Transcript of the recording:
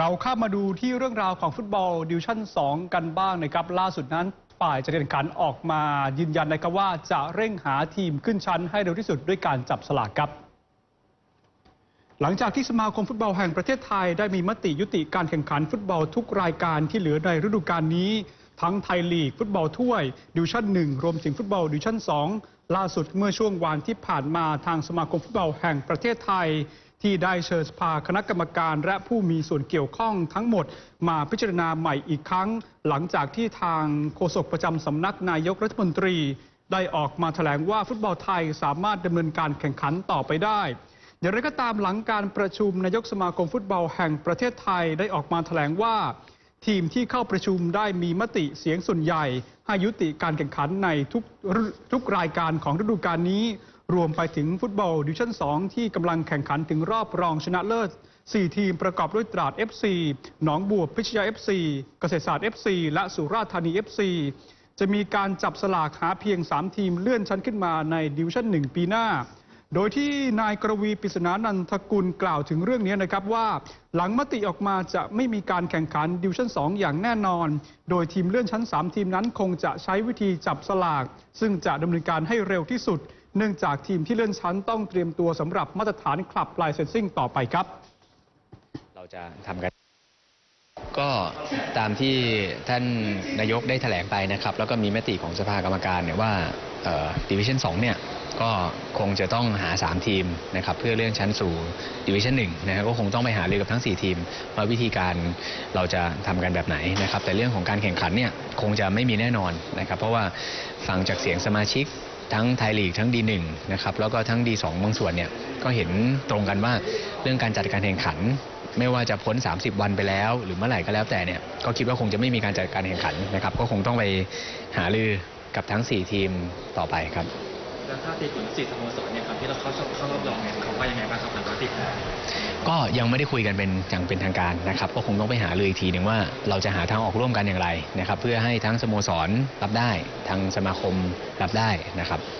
เราข้ามมาดูที่เรื่องราวของฟุตบอลดิวชั่น 2 กันบ้างนะครับ ล่าสุดนั้นฝ่ายจัดการขันออกมายืนยันนะครับว่าจะเร่งหาทีมขึ้นชั้นให้เร็วที่สุดด้วยการจับสลากครับ หลังจากที่สมาคมฟุตบอลแห่งประเทศไทยได้มีมติยุติการแข่งขันฟุตบอลทุกรายการที่เหลือในฤดูกาลนี้ ทั้งไทยลีก ฟุตบอลถ้วยดิวชั่น 1 รวมถึงฟุตบอลดิวชั่น 2 ล่าสุดเมื่อช่วงวันที่ผ่านมาทางสมาคมฟุตบอลแห่งประเทศไทย ที่ได้เชิญสภาคณะกรรมการและผู้มีส่วนเกี่ยวข้องทั้งหมด มาพิจารณาใหม่อีกครั้ง หลังจากที่ทางโฆษกประจำสำนักนายกรัฐมนตรี ได้ออกมาแถลงว่าฟุตบอลไทยสามารถดำเนินการแข่งขันต่อไปได้อย่างไรก็ตามหลังการประชุมนายกสมาคมฟุตบอลแห่งประเทศไทยได้ออกมาแถลงว่า ทีมที่เข้าประชุมได้มีมติเสียงส่วนใหญ่ ให้ยุติการแข่งขันในทุกทุกรายการของฤดูกาลนี้ รวมไปถึงฟุตบอลดิวชั่น 2 ที่กำลังแข่งขันถึงรอบรองชนะเลิศ 4 ทีมประกอบด้วยตราด FC หนองบัวพิชยา FC เกษตรศาสตร์ FC และสุราษฎร์ธานี FC จะมีการจับสลากหาเพียง 3 ทีมเลื่อนชั้นขึ้นมาในดิวชั่น 1 ปีหน้า โดยที่นายกรวีปิศนานันทกุลกล่าวถึงเรื่องนี้นะครับว่า หลังมติออกมาจะไม่มีการแข่งขันดิวชั่น 2 อย่างแน่นอน โดยทีมเลื่อนชั้น 3 ทีมนั้นคงจะใช้วิธีจับสลาก ซึ่งจะดำเนินการให้เร็วที่สุด เนื่องจากทีมที่เลื่อนชั้นต้องเตรียมตัวสำหรับมาตรฐานคลับไลเซนซิ่งต่อไปครับ เราจะทำกัน ก็ตามที่ท่านนายกได้แถลงไปนะครับ แล้วก็มีมติของสภากรรมการเนี่ยว่าดิวิชั่น2เนี่ยก็คงจะต้องหา 3 ทีมนะครับเพื่อเลื่อนชั้นสู่ดิวิชั่น1นะครับก็คงต้องไปหารือกับทั้ง 4 ทีมว่าวิธีการเราจะทำกันแบบไหนนะครับ แต่เรื่องของการแข่งขันเนี่ยคงจะไม่มีแน่นอนนะครับ เพราะว่าฟังจากเสียงสมาชิกทั้งไทยลีกทั้งดีหนึ่งนะครับแล้วก็ทั้งดีสองบางส่วนเนี่ยก็เห็นตรงกันว่าเรื่องการจัดการแข่งขัน ไม่ว่าจะพ้น 30 วันไปแล้ว หรือเมื่อไหร่ก็แล้วแต่เนี่ยก็คิดว่าคงจะไม่มีการจัดการแข่งขันนะครับ ก็คงต้องไปหารือกับทั้ง 4 ทีมต่อไปครับแล้วถ้าตีถึงสี่สโมสรเนี่ยครับที่เราเข้าเข้ารอบรองเนี่ยเขาว่ายังไงบ้างครับหลังจากที่ก็ยังไม่ได้คุยกันเป็นอย่างเป็นทางการนะครับก็คงต้องไปหาเลยอีกทีหนึ่งว่าเราจะหาทางออกร่วมกันอย่างไรนะครับ เพื่อให้ทั้งสโมสรรับได้ทางสมาคมรับได้นะครับ